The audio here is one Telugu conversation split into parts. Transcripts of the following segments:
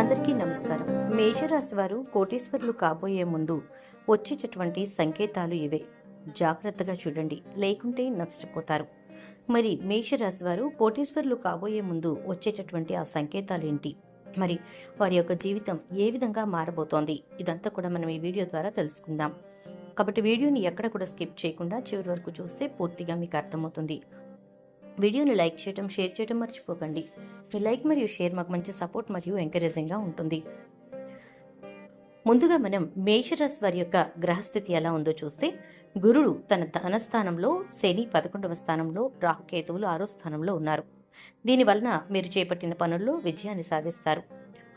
అందరికీ నమస్కారం. మేషరాశి వారు కోటీశ్వరులు కాబోయే ముందు వచ్చేటటువంటి సంకేతాలు ఇవే. జాగ్రత్తగా చూడండి. లేకుంటే నష్టపోతారు. మరి మేషరాశి వారు కోటీశ్వరులు కాబోయే ముందు వచ్చేటటువంటి ఆ సంకేతాలు ఏంటి? మరి వారి యొక్క జీవితం ఏ విధంగా మారబోతోంది? ఇదంతా కూడా మనం ఈ వీడియో ద్వారా తెలుసుకుందాం. కాబట్టి వీడియోని ఎక్కడ కూడా స్కిప్ చేయకుండా చివరి వరకు చూస్తే పూర్తిగా మీకు అర్థమవుతుంది. వీడియోని లైక్ చేయడం షేర్ చేయడం మర్చిపోకండి. మీ లైక్ మరియు షేర్ మాకు మంచి సపోర్ట్ మరియు ఎంకరేజింగ్గా ఉంటుంది. ముందుగా మనం మేషరాశి వారి యొక్క గ్రహస్థితి ఎలా ఉందో చూస్తే గురుడు తన ధనస్థానంలో శని పదకొండవ స్థానంలో రాహుకేతువులు ఆరో స్థానంలో ఉన్నారు. దీనివలన మీరు చేపట్టిన పనుల్లో విజయాన్ని సాధిస్తారు.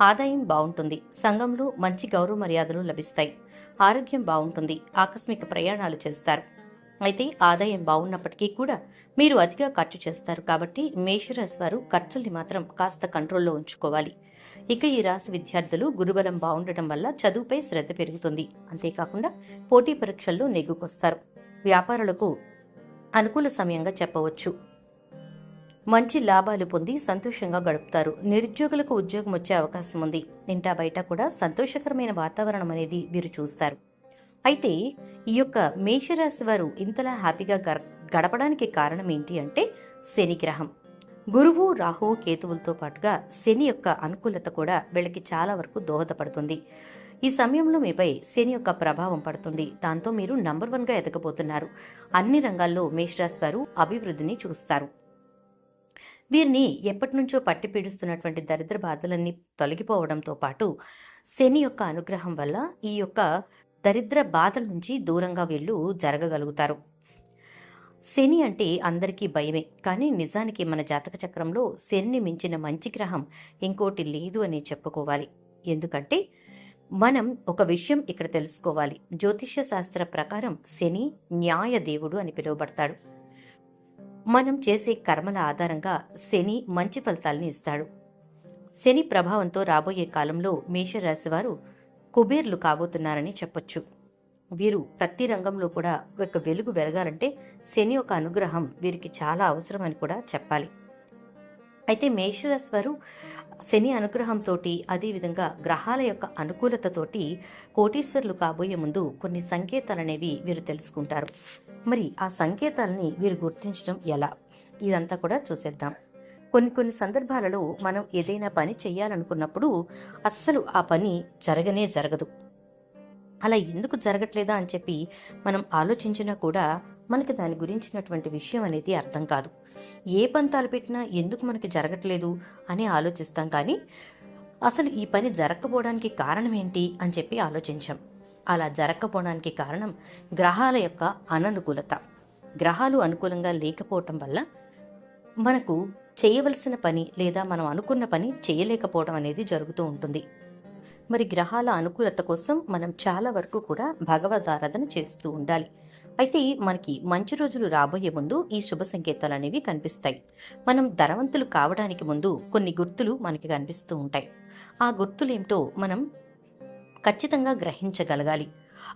ఆదాయం బాగుంటుంది. సంఘంలో మంచి గౌరవ మర్యాదలు లభిస్తాయి. ఆరోగ్యం బాగుంటుంది. ఆకస్మిక ప్రయాణాలు చేస్తారు. అయితే ఆదాయం బాగున్నప్పటికీ కూడా మీరు అతిగా ఖర్చు చేస్తారు కాబట్టి మేషరాశి వారు ఖర్చుల్ని మాత్రం కాస్త కంట్రోల్లో ఉంచుకోవాలి. ఇక ఈ రాశి విద్యార్థులు గురుబలం బాగుండటం వల్ల చదువుపై శ్రద్ధ పెరుగుతుంది. అంతేకాకుండా పోటీ పరీక్షల్లో నెగ్గుకొస్తారు. వ్యాపారులకు అనుకూల సమయంగా చెప్పవచ్చు. మంచి లాభాలు పొంది సంతోషంగా గడుపుతారు. నిరుద్యోగులకు ఉద్యోగం వచ్చే అవకాశం ఉంది. ఇంటా బయట కూడా సంతోషకరమైన వాతావరణం అనేది వీరు చూస్తారు. అయితే ఈ యొక్క మేషరాశి వారు ఇంతలా హ్యాపీగా గడ- గడపడానికి కారణం ఏంటి అంటే శని గ్రహం. గురువు రాహువు కేతువులతో పాటుగా శని యొక్క అనుకూలత కూడా వీళ్ళకి చాలా వరకు దోహదపడుతుంది. ఈ సమయంలో మీపై శని యొక్క ప్రభావం పడుతుంది. దాంతో మీరు నంబర్ వన్గా ఎదగబోతున్నారు. అన్ని రంగాల్లో మేషరాశి వారు అభివృద్ధిని చూస్తారు. వీరిని ఎప్పటి నుంచో పట్టి పీడిస్తున్నటువంటి దరిద్ర బాధలన్నీ తొలగిపోవడంతో పాటు శని యొక్క అనుగ్రహం వల్ల ఈ యొక్క దరిద్ర బాధల నుంచి దూరంగా వీళ్ళు జరగగలుగుతారు. శని అంటే అందరికీ భయమే కానీ నిజానికి మన జాతక చక్రంలో శనిని మించిన మంచి గ్రహం ఇంకోటి లేదు అని చెప్పుకోవాలి. ఎందుకంటే మనం ఒక విషయం ఇక్కడ తెలుసుకోవాలి. జ్యోతిష్య శాస్త్ర ప్రకారం శని న్యాయ దేవుడు అని పిలువబడతాడు. మనం చేసే కర్మల ఆధారంగా శని మంచి ఫలితాలని ఇస్తాడు. శని ప్రభావంతో రాబోయే కాలంలో మేషరాశి వారు కుబేర్లు కాబోతున్నారని చెప్పొచ్చు. వీరు ప్రతి రంగంలో కూడా ఒక వెలుగు వెలగాలంటే శని యొక్క అనుగ్రహం వీరికి చాలా అవసరమని కూడా చెప్పాలి. అయితే మేషరాశి వారు శని అనుగ్రహంతో అదేవిధంగా గ్రహాల యొక్క అనుకూలతతోటి కోటీశ్వరులు కాబోయే ముందు కొన్ని సంకేతాలనేవి వీరు తెలుసుకుంటారు. మరి ఆ సంకేతాలని వీరు గుర్తించడం ఎలా? ఇదంతా కూడా చూసేద్దాం. కొన్ని కొన్ని సందర్భాలలో మనం ఏదైనా పని చేయాలనుకున్నప్పుడు అస్సలు ఆ పని జరగనే జరగదు. అలా ఎందుకు జరగట్లేదా అని చెప్పి మనం ఆలోచించినా కూడా మనకి దాని గురించినటువంటి విషయం అనేది అర్థం కాదు. ఏ పంతాలు పెట్టినా ఎందుకు మనకి జరగట్లేదు అని ఆలోచిస్తాం కానీ అసలు ఈ పని జరగకపోవడానికి కారణం ఏంటి అని చెప్పి ఆలోచించాం. అలా జరగకపోవడానికి కారణం గ్రహాల యొక్క అననుకూలత. గ్రహాలు అనుకూలంగా లేకపోవటం వల్ల మనకు చేయవలసిన పని లేదా మనం అనుకున్న పని చేయలేకపోవడం అనేది జరుగుతూ ఉంటుంది. మరి గ్రహాల అనుకూలత కోసం మనం చాలా వరకు కూడా భగవద్ ఆరాధన చేస్తూ ఉండాలి. అయితే మనకి మంచి రోజులు రాబోయే ముందు ఈ శుభ సంకేతాలు అనేవి కనిపిస్తాయి. మనం ధనవంతులు కావడానికి ముందు కొన్ని గుర్తులు మనకి కనిపిస్తూ ఉంటాయి. ఆ గుర్తులేమిటో మనం ఖచ్చితంగా గ్రహించగలగాలి.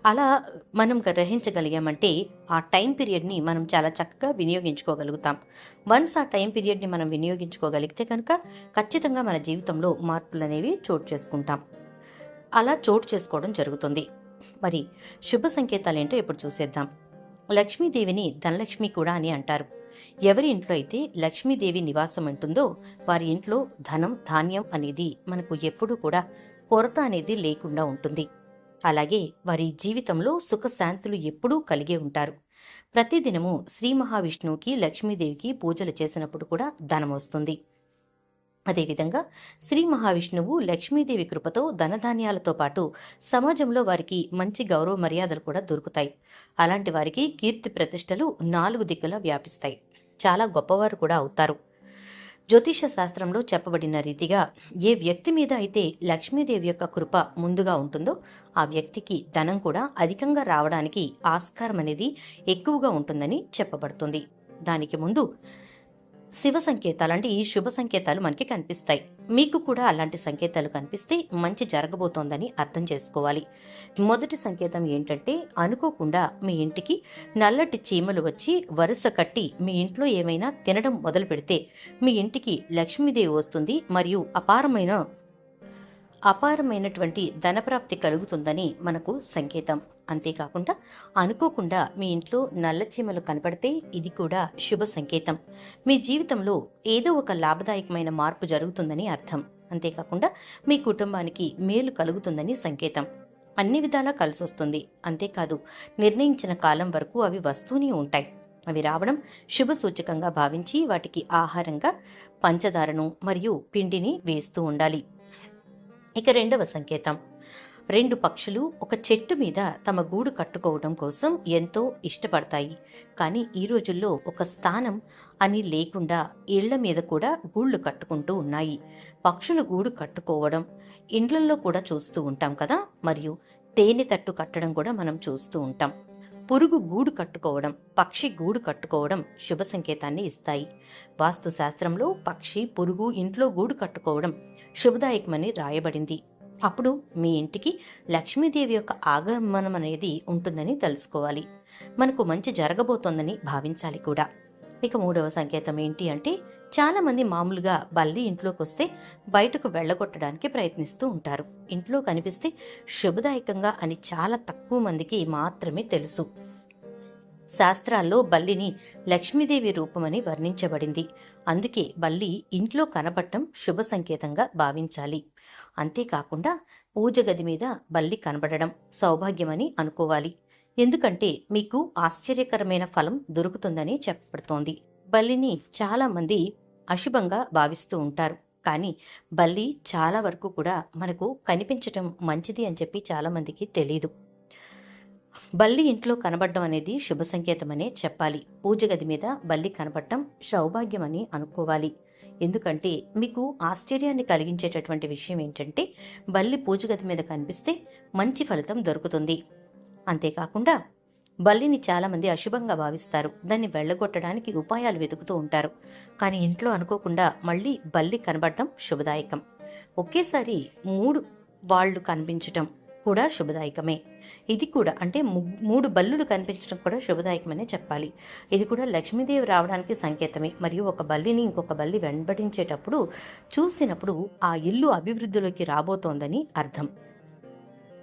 అలా మనం గ్రహించగలిగామంటే ఆ టైం పీరియడ్ని మనం చాలా చక్కగా వినియోగించుకోగలుగుతాం. వన్స్ ఆ టైం పీరియడ్ని మనం వినియోగించుకోగలిగితే కనుక ఖచ్చితంగా మన జీవితంలో మార్పులు అనేవి చోటు చేసుకుంటాం. అలా చోటు చేసుకోవడం జరుగుతుంది. మరి శుభ సంకేతాలు ఏంటో ఇప్పుడు చూసేద్దాం. లక్ష్మీదేవిని ధనలక్ష్మి కూడా అని అంటారు. ఎవరి ఇంట్లో అయితే లక్ష్మీదేవి నివాసం ఉంటుందో వారి ఇంట్లో ధనం ధాన్యం అనేది మనకు ఎప్పుడూ కూడా కొరత అనేది లేకుండా ఉంటుంది. అలాగే వారి జీవితంలో సుఖశాంతులు ఎప్పుడూ కలిగే ఉంటారు. ప్రతిదినము శ్రీ మహావిష్ణువుకి లక్ష్మీదేవికి పూజలు చేసినప్పుడు కూడా ధనం వస్తుంది. అదేవిధంగా శ్రీ మహావిష్ణువు లక్ష్మీదేవి కృపతో ధనధాన్యాలతో పాటు సమాజంలో వారికి మంచి గౌరవ మర్యాదలు కూడా దొరుకుతాయి. అలాంటి వారికి కీర్తి ప్రతిష్టలు నాలుగు దిక్కులా వ్యాపిస్తాయి. చాలా గొప్పవారు కూడా అవుతారు. జ్యోతిష శాస్త్రంలో చెప్పబడిన రీతిగా ఏ వ్యక్తి మీద అయితే లక్ష్మీదేవి యొక్క కృప ముందుగా ఉంటుందో ఆ వ్యక్తికి ధనం కూడా అధికంగా రావడానికి ఆస్కారం అనేది ఎక్కువగా ఉంటుందని చెప్పబడుతుంది. దానికి ముందు శివ సంకేతాలు అంటే ఈ శుభ సంకేతాలు మనకి కనిపిస్తాయి. మీకు కూడా అలాంటి సంకేతాలు కనిపిస్తే మంచి జరగబోతోందని అర్థం చేసుకోవాలి. మొదటి సంకేతం ఏంటంటే అనుకోకుండా మీ ఇంటికి నల్లటి చీమలు వచ్చి వరుస కట్టి మీ ఇంట్లో ఏమైనా తినడం మొదలు పెడితే మీ ఇంటికి లక్ష్మీదేవి వస్తుంది. మరియు అపారమైన అపారమైనటువంటి ధనప్రాప్తి కలుగుతుందని మనకు సంకేతం. అంతేకాకుండా అనుకోకుండా మీ ఇంట్లో నల్ల చీమలు కనపడితే ఇది కూడా శుభ సంకేతం. మీ జీవితంలో ఏదో ఒక లాభదాయకమైన మార్పు జరుగుతుందని అర్థం. అంతేకాకుండా మీ కుటుంబానికి మేలు కలుగుతుందని సంకేతం. అన్ని విధాలా కలిసొస్తుంది. అంతేకాదు నిర్ణయించిన కాలం వరకు అవి వస్తూనే ఉంటాయి. అవి రావడం శుభ సూచకంగా భావించి వాటికి ఆహారంగా పంచదారను మరియు పిండిని వేస్తూ ఉండాలి. ఇక రెండవ సంకేతం. రెండు పక్షులు ఒక చెట్టు మీద తమ గూడు కట్టుకోవడం కోసం ఎంతో ఇష్టపడతాయి. కానీ ఈ రోజుల్లో ఒక స్థానం అని లేకుండా ఇళ్ళ మీద కూడా గూళ్ళు కట్టుకుంటూ ఉన్నాయి. పక్షులు గూడు కట్టుకోవడం ఇండ్లల్లో కూడా చూస్తూ ఉంటాం కదా? మరియు తేనె తట్టు కట్టడం కూడా మనం చూస్తూ ఉంటాం. పురుగు గూడు కట్టుకోవడం పక్షి గూడు కట్టుకోవడం శుభ సంకేతాన్ని ఇస్తాయి. వాస్తు శాస్త్రంలో పక్షి పురుగు ఇంట్లో గూడు కట్టుకోవడం శుభదాయకమని రాయబడింది. అప్పుడు మీ ఇంటికి లక్ష్మీదేవి యొక్క ఆగమనం అనేది ఉంటుందని తెలుసుకోవాలి. మనకు మంచి జరగబోతోందని భావించాలి కూడా. ఇక మూడవ సంకేతం ఏంటి అంటే చాలామంది మామూలుగా బల్లి ఇంట్లోకి వస్తే బయటకు వెళ్ళగొట్టడానికి ప్రయత్నిస్తూ ఉంటారు. ఇంట్లో కనిపిస్తే శుభదాయకంగా అని చాలా తక్కువ మందికి మాత్రమే తెలుసు. శాస్త్రాల్లో బల్లిని లక్ష్మీదేవి రూపమని వర్ణించబడింది. అందుకే బల్లి ఇంట్లో కనబడటం శుభ సంకేతంగా భావించాలి. అంతేకాకుండా పూజ గది మీద బల్లి కనబడడం సౌభాగ్యమని అనుకోవాలి. ఎందుకంటే మీకు ఆశ్చర్యకరమైన ఫలం దొరుకుతుందని చెప్పబడుతోంది. బల్లిని చాలామంది అశుభంగా భావిస్తూ ఉంటారు. కానీ బల్లి చాలా వరకు కూడా మనకు కనిపించటం మంచిది అని చెప్పి చాలామందికి తెలీదు. తెలియదు బల్లి ఇంట్లో కనబడడం అనేది శుభ సంకేతమనే చెప్పాలి. పూజ గది మీద బల్లి కనబడటం సౌభాగ్యమని అనుకోవాలి. ఎందుకంటే మీకు ఆశ్చర్యాన్ని కలిగించేటటువంటి విషయం ఏంటంటే బల్లి పూజ గది మీద కనిపిస్తే మంచి ఫలితం దొరుకుతుంది. అంతేకాకుండా బల్లిని చాలామంది అశుభంగా భావిస్తారు. దాన్ని వెళ్ళగొట్టడానికి ఉపాయాలు వెతుకుతూ ఉంటారు. కానీ ఇంట్లో అనుకోకుండా మళ్ళీ బల్లి కనబడటం శుభదాయకం. ఒకేసారి మూడు వాళ్ళు కనిపించటం కూడా శుభదాయకమే. ఇది కూడా అంటే మూడు బల్లులు కనిపించడం కూడా శుభదాయకమనే చెప్పాలి. ఇది కూడా లక్ష్మీదేవి రావడానికి సంకేతమే. మరియు ఒక బల్లిని ఇంకొక బల్లి వెంబడించేటప్పుడు చూసినప్పుడు ఆ ఇల్లు అభివృద్ధిలోకి రాబోతోందని అర్థం.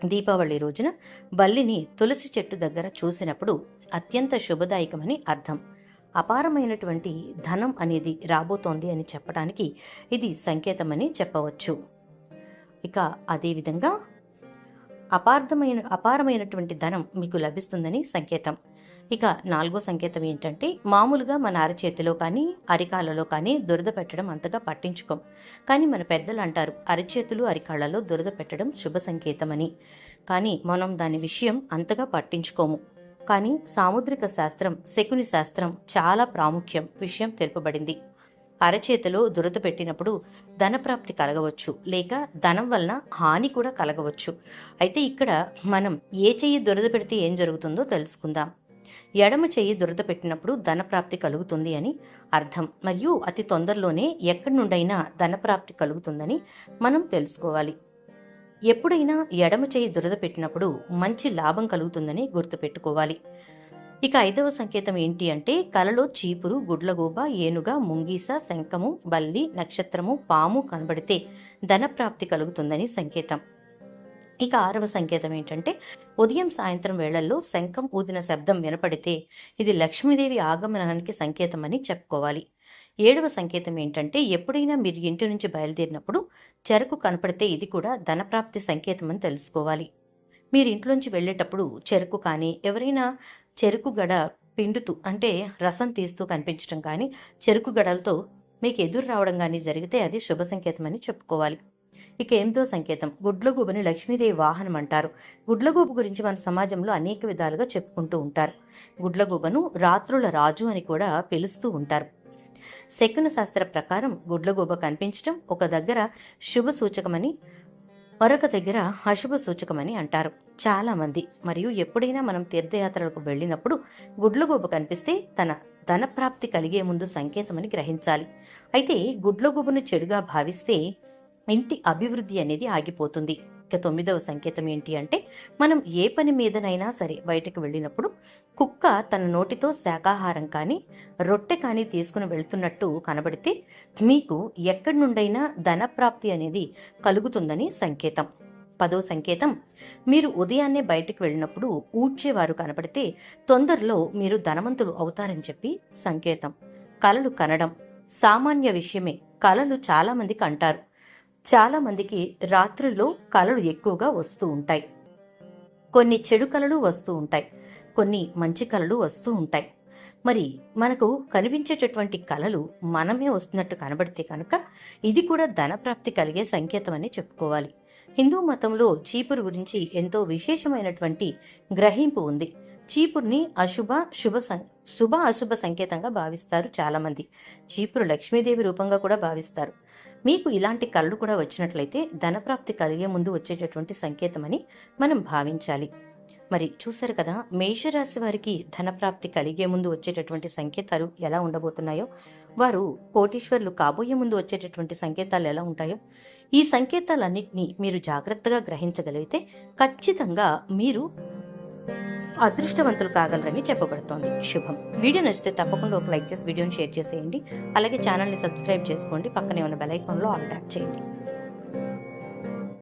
దీపావళి రోజున బల్లిని తులసి చెట్టు దగ్గర చూసినప్పుడు అత్యంత శుభదాయకమని అర్థం. అపారమైనటువంటి ధనం అనేది రాబోతోంది అని చెప్పడానికి ఇది సంకేతమని చెప్పవచ్చు. ఇక అదేవిధంగా అపార్థమైన అపారమైనటువంటి ధనం మీకు లభిస్తుందని సంకేతం. ఇక నాలుగో సంకేతం ఏంటంటే మామూలుగా మన అరచేతిలో కానీ అరికాలలో కానీ దురద పెట్టడం అంతగా పట్టించుకోం. కానీ మన పెద్దలు అంటారు అరచేతులు అరికాళ్ళలో దురద పెట్టడం శుభ సంకేతమని. కానీ మనం దాని విషయం అంతగా పట్టించుకోము. కానీ సాముద్రిక శాస్త్రం శకుని శాస్త్రం చాలా ప్రాముఖ్యం విషయం తెలుపబడింది. అరచేతిలో దురద పెట్టినప్పుడు ధనప్రాప్తి కలగవచ్చు లేక ధనం వలన హాని కూడా కలగవచ్చు. అయితే ఇక్కడ మనం ఏ చెయ్యి దురద పెడితే ఏం జరుగుతుందో తెలుసుకుందాం. ఎడమ చెయ్యి దురద పెట్టినప్పుడు ధనప్రాప్తి కలుగుతుంది అని అర్థం. మరియు అతి తొందరలోనే ఎక్కడి నుండైనా ధనప్రాప్తి కలుగుతుందని మనం తెలుసుకోవాలి. ఎప్పుడైనా ఎడమ చేయి దురద పెట్టినప్పుడు మంచి లాభం కలుగుతుందని గుర్తుపెట్టుకోవాలి. ఇక ఐదవ సంకేతం ఏంటి అంటే కలలో చీపురు గుడ్లగూబ ఏనుగ ముంగీస శంఖము బల్లి నక్షత్రము పాము కనబడితే ధనప్రాప్తి కలుగుతుందని సంకేతం. ఇక ఆరవ సంకేతం ఏంటంటే ఉదయం సాయంత్రం వేళల్లో శంఖం ఊదిన శబ్దం వినపడితే ఇది లక్ష్మీదేవి ఆగమనానికి సంకేతమని చెప్పుకోవాలి. ఏడవ సంకేతం ఏంటంటే ఎప్పుడైనా మీరు ఇంటి నుంచి బయలుదేరినప్పుడు చెరకు కనపడితే ఇది కూడా ధనప్రాప్తి సంకేతం అని తెలుసుకోవాలి. మీరు ఇంట్లోంచి వెళ్ళేటప్పుడు చెరుకు కానీ ఎవరైనా చెరుకు గడ పిండుతూ అంటే రసం తీస్తూ కనిపించడం కానీ చెరుకు గడలతో మీకు ఎదురు రావడం కానీ జరిగితే అది శుభ సంకేతం అని చెప్పుకోవాలి. ఇక ఎనిమిదో సంకేతం. గుడ్లగూబని లక్ష్మీదేవి వాహనం అంటారు. గుడ్లగూబ గురించి మన సమాజంలో అనేక విధాలుగా చెప్పుకుంటూ ఉంటారు. గుడ్లగూబను రాత్రుల రాజు అని కూడా పిలుస్తూ ఉంటారు. శకున శాస్త్ర ప్రకారం గుడ్లగూబ కనిపించడం ఒక దగ్గర శుభ సూచకమని మరొక దగ్గర అశుభ సూచకమని అంటారు చాలామంది. మరియు ఎప్పుడైనా మనం తీర్థయాత్రలకు వెళ్ళినప్పుడు గుడ్లగూబ కనిపిస్తే తన ధనప్రాప్తి కలిగే ముందు సంకేతమని గ్రహించాలి. అయితే గుడ్లగూబను చెడుగా భావిస్తే ఇంటి అభివృద్ధి అనేది ఆగిపోతుంది. ఇక తొమ్మిదవ సంకేతం ఏంటి అంటే మనం ఏ పని మీదనైనా సరే బయటకు వెళ్ళినప్పుడు కుక్క తన నోటితో శాకాహారం కానీ రొట్టె కానీ తీసుకుని వెళ్తున్నట్టు కనబడితే మీకు ఎక్కడి నుండైనా ధనప్రాప్తి అనేది కలుగుతుందని సంకేతం. పదో సంకేతం మీరు ఉదయాన్నే బయటకు వెళ్ళినప్పుడు ఊడ్చేవారు కనబడితే తొందరలో మీరు ధనవంతులు అవుతారని చెప్పి సంకేతం. కలలు కనడం సామాన్య విషయమే. కలలు చాలామందికి అంటారు. చాలా మందికి రాత్రుల్లో కలలు ఎక్కువగా వస్తూ ఉంటాయి. కొన్ని చెడు కలలు వస్తూ ఉంటాయి. కొన్ని మంచి కలలు వస్తూ ఉంటాయి. మరి మనకు కనిపించేటటువంటి కళలు మనమే వస్తున్నట్టు కనబడితే కనుక ఇది కూడా ధనప్రాప్తి కలిగే సంకేతం అని చెప్పుకోవాలి. హిందూ మతంలో చీపురు గురించి ఎంతో విశేషమైనటువంటి గ్రహింపు ఉంది. చీపుర్ని అశుభ శుభ సం- శుభ అశుభ సంకేతంగా భావిస్తారు చాలామంది. చీపురు లక్ష్మీదేవి రూపంగా కూడా భావిస్తారు. మీకు ఇలాంటి కళ్ళు కూడా వచ్చినట్లయితే ధనప్రాప్తి కలిగే ముందు వచ్చేటటువంటి సంకేతమని మనం భావించాలి. మరి చూశారు కదా మేషరాశి వారికి ధనప్రాప్తి కలిగే ముందు వచ్చేటటువంటి సంకేతాలు ఎలా ఉండబోతున్నాయో? వారు కోటీశ్వర్లు కాబోయే ముందు వచ్చేటటువంటి సంకేతాలు ఎలా ఉంటాయో? ఈ సంకేతాలన్నింటినీ మీరు జాగ్రత్తగా గ్రహించగలిగితే ఖచ్చితంగా మీరు అదృష్టవంతులు కాగలరని చెప్పబడుతోంది. శుభం. వీడియో నచ్చితే తప్పకుండా ఒక లైక్ చేసి వీడియోని షేర్ చేసేయండి. అలాగే ఛానల్ని సబ్స్క్రైబ్ చేసుకోండి. పక్కనే ఉన్న బెల్ ఐకాన్లో ఆల్ ట్యాప్ చేయండి.